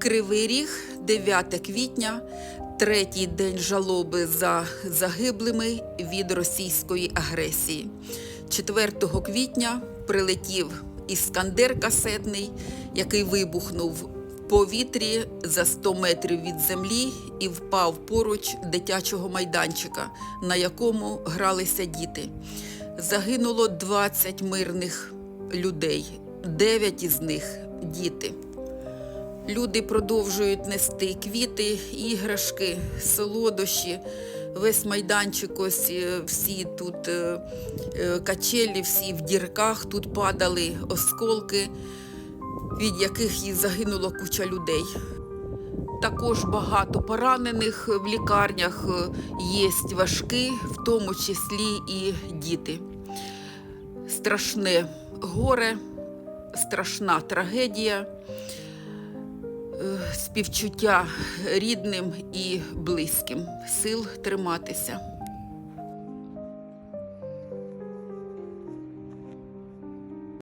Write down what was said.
Кривий Ріг, 9 квітня, третій день жалоби за загиблими від російської агресії. 4 квітня прилетів іскандер касетний, який вибухнув в повітрі за 100 метрів від землі і впав поруч дитячого майданчика, на якому гралися діти. Загинуло 20 мирних людей, 9 із них діти. Люди продовжують нести квіти, іграшки, солодощі. Весь майданчик, ось е, всі тут е, е, качелі, всі в дірках тут падали осколки, від яких і загинуло куча людей. Також багато поранених в лікарнях є важкі, в тому числі і діти. Страшне горе, страшна трагедія співчуття рідним і близьким, сил триматися.